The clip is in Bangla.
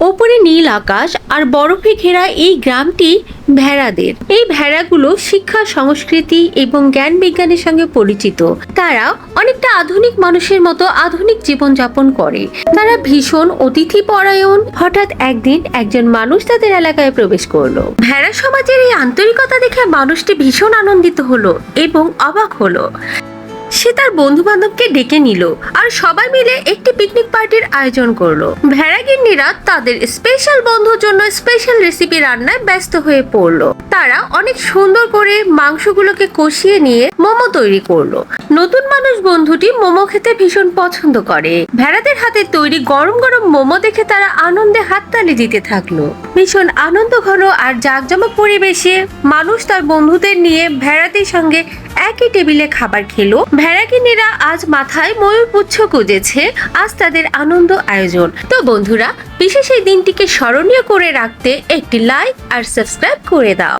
ওপরে নীল আকাশ আর বরফে ঘেরা এই গ্রামটি ভেড়াদের। এই ভেড়াগুলো শিক্ষা, সংস্কৃতি এবং জ্ঞান বিজ্ঞানের সঙ্গে পরিচিত। তারা অনেকটা আধুনিক মানুষের মতো আধুনিক জীবনযাপন করে। তারা ভীষণ অতিথি পরায়ণ। হঠাৎ একদিন একজন মানুষ তাদের এলাকায় প্রবেশ করল। ভেড়া সমাজের এই আন্তরিকতা দেখে মানুষটি ভীষণ আনন্দিত হলো এবং অবাক হলো। সে তার বন্ধু বান্ধবকে ডেকে নিল আর সবাই মিলে একটি পিকনিক পার্টির আয়োজন করল। ভেড়াগিন্নিরা তাদের স্পেশাল বন্ধুর জন্য স্পেশাল রেসিপি রান্নায় ব্যস্ত হয়ে পড়ল। তারা অনেক সুন্দর করে মাংসগুলোকে কষিয়ে নিয়ে মোমো তৈরি করল। নতুন মানুষ বন্ধুটি মোমো খেতে ভীষণ পছন্দ করে। ভেড়াদের হাতে তৈরি গরম গরম মোমো দেখে তারা আনন্দে হাততালি দিতে থাকল। ভীষণ আনন্দ ঘন আর জাঁকজমক পরিবেশে মানুষ তার বন্ধুদের নিয়ে ভেড়াদের সঙ্গে একই টেবিলে খাবার খেলো। ভেড়াকিনীরা আজ মাথায় ময়ূর পুচ্ছ গুজেছে। আজ তাদের আনন্দ আয়োজন। তো বন্ধুরা, বিশেষ এই দিনটিকে স্মরণীয় করে রাখতে একটি লাইক আর সাবস্ক্রাইব করে দাও।